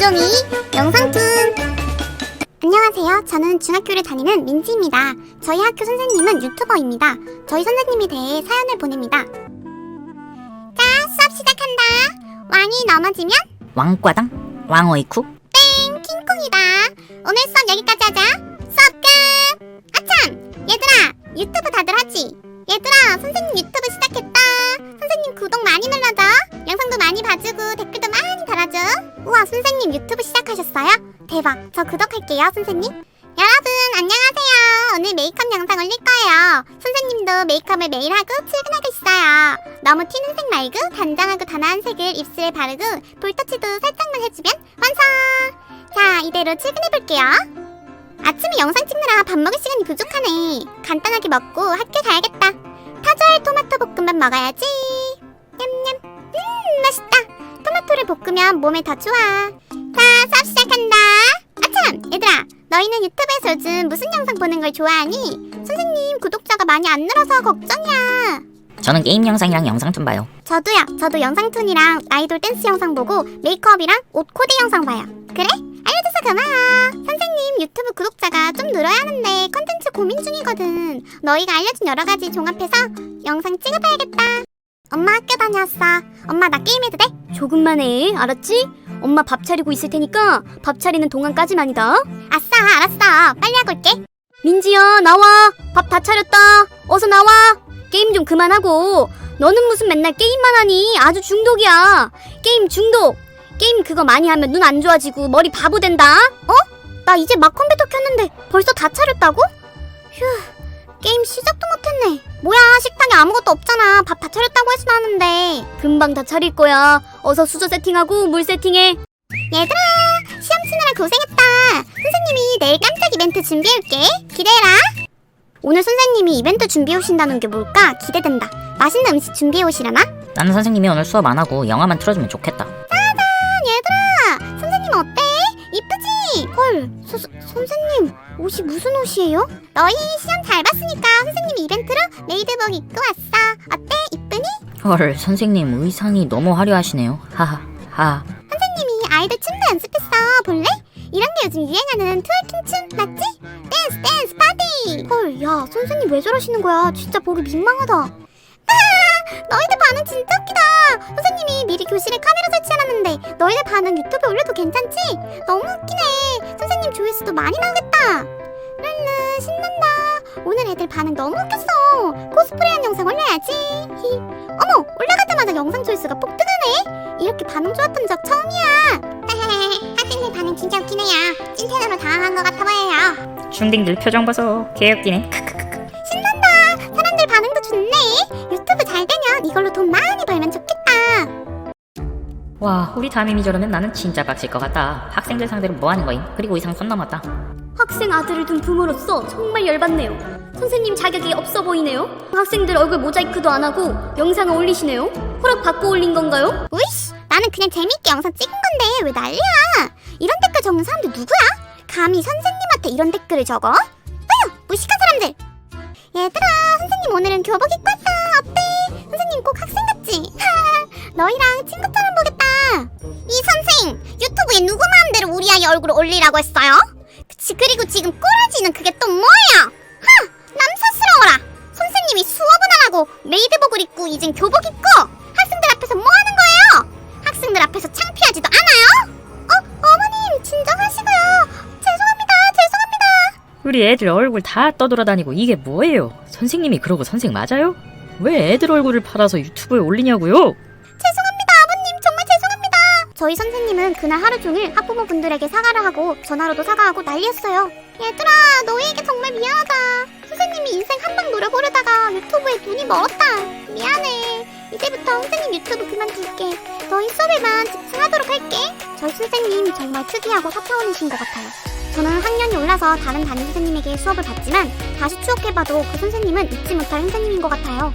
민정이 영상툰 안녕하세요. 저는 중학교를 다니는 민지입니다. 저희 학교 선생님은 유튜버입니다. 저희 선생님에 대해 사연을 보냅니다. 자, 수업 시작한다. 왕이 넘어지면 왕과당 왕어이쿠 땡 킹콩이다. 오늘 수업 여기까지 하자. 수업 끝. 아참, 얘들아 유튜브 다들 하지? 얘들아 선생님 유튜브 시작했다. 우와 선생님 유튜브 시작하셨어요? 대박. 저 구독할게요 선생님. 여러분 안녕하세요. 오늘 메이크업 영상 올릴 거예요. 선생님도 메이크업을 매일 하고 출근하고 있어요. 너무 튀는 색 말고 단정하고 단아한 색을 입술에 바르고 볼터치도 살짝만 해주면 완성. 자 이대로 출근해볼게요. 아침에 영상 찍느라 밥 먹을 시간이 부족하네. 간단하게 먹고 학교 가야겠다. 타조알 토마토 볶음밥 먹어야지. 냠냠. 음, 맛있다. 토마토를 볶으면 몸에 더 좋아. 자, 수업 시작한다. 아참, 얘들아. 너희는 유튜브에서 요즘 무슨 영상 보는 걸 좋아하니? 선생님, 구독자가 많이 안 늘어서 걱정이야. 저는 게임 영상이랑 영상툰 봐요 저도요. 저도 영상툰이랑 아이돌 댄스 영상 보고 메이크업이랑 옷 코디 영상 봐요. 그래? 알려줘서 고마워. 선생님 유튜브 구독자가 좀 늘어야 하는데 컨텐츠 고민 중이거든. 너희가 알려준 여러 가지 종합해서 영상 찍어봐야겠다. 엄마 학교 다녀왔어. 엄마 나 게임해도 돼? 조금만 해, 알았지? 엄마 밥 차리고 있을 테니까 밥 차리는 동안까지만이다. 아싸 알았어. 빨리 하고 올게. 민지야, 나와. 밥 다 차렸다. 어서 나와. 게임 좀 그만하고. 너는 무슨 맨날 게임만 하니? 아주 중독이야. 게임 중독. 게임 그거 많이 하면 눈 안 좋아지고 머리 바보 된다. 어? 나 이제 막 컴퓨터 켰는데 벌써 다 차렸다고? 휴, 게임 시작도 못했네. 뭐야, 식당에 아무것도 없잖아. 밥 다 차렸다고 해서 나는데. 금방 다 차릴 거야. 어서 수저 세팅하고 물 세팅해. 얘들아 시험 치느라 고생했다. 선생님이 내일 깜짝 이벤트 준비해올게. 기대해라. 오늘 선생님이 이벤트 준비해 오신다는 게 뭘까? 기대된다. 맛있는 음식 준비해 오시려나? 나는 선생님이 오늘 수업 안 하고 영화만 틀어주면 좋겠다 이쁘지? 헐, 서, 서- 선생님 옷이 무슨 옷이에요? 너희 시험 잘 봤으니까 선생님이 이벤트로 메이드복 입고 왔어. 어때? 이쁘니? 헐 선생님 의상이 너무 화려하시네요 하하 하 선생님이 아이들 춤도 연습했어. 볼래? 이런 게 요즘 유행하는 트월킹 춤 맞지? 댄스 댄스 파티. 헐, 야 선생님 왜 저러시는 거야? 진짜 보기 민망하다. 아, 너희들 반응 진짜 웃기다. 선생님이 미리 교실에 카메라 설치해놨는데 너희들 반응 유튜브에 올려도 괜찮지? 너무 웃기네. 선생님 조회수도 많이 나오겠다. 랄라 신난다. 오늘 애들 반응 너무 웃겼어. 코스프레한 영상 올려야지. 히. 어머 올라가자마자 영상 조회수가 폭등하네. 이렇게 반응 좋았던 적 처음이야. 학생들 반응 진짜 웃기네요. 찐텐으로 당황한 것 같아 보여요. 중딩들 표정 봐서 개웃기네 이걸로 돈 많이 벌면 좋겠다. 와 우리 담임이 저러면 나는 진짜 빡칠 것 같다 학생들 상대로 뭐 하는 거임 그리고 의상 선 넘었다 학생 아들을 둔 부모로서 정말 열받네요. 선생님 자격이 없어 보이네요. 학생들 얼굴 모자이크도 안 하고 영상을 올리시네요. 허락 받고 올린 건가요? 으이씨, 나는 그냥 재밌게 영상 찍은 건데 왜 난리야? 이런 댓글 적는 사람들 누구야? 감히 선생님한테 이런 댓글을 적어? 어휴, 무식한 사람들. 얘들아, 선생님 오늘은 교복 입고 왔다. 너희랑 친구처럼 보겠다. 이 선생, 유튜브에 누구 마음대로 우리 아이 얼굴을 올리라고 했어요? 그치, 그리고 지금 꼬라지는 그게 또 뭐야? 하, 남사스러워라. 선생님이 수업은 안 하고 메이드복을 입고 이젠 교복 입고 학생들 앞에서 뭐 하는 거예요? 학생들 앞에서 창피하지도 않아요? 어, 어머님 진정하시고요. 죄송합니다, 죄송합니다. 우리 애들 얼굴 다 떠돌아다니고 이게 뭐예요 선생님이 그러고 선생 맞아요? 왜 애들 얼굴을 팔아서 유튜브에 올리냐고요 저희 선생님은 그날 하루 종일 학부모분들에게 사과를 하고 전화로도 사과하고 난리였어요. 얘들아, 너희에게 정말 미안하다. 선생님이 인생 한방 노려보려다가 유튜브에 눈이 멀었다. 미안해. 이제부터 선생님 유튜브 그만둘게. 너희 수업에만 집중하도록 할게. 저희 선생님 정말 특이하고 사차원이신 것 같아요. 저는 학년이 올라서 다른 담임 선생님에게 수업을 받지만 다시 추억해봐도 그 선생님은 잊지 못할 선생님인 것 같아요.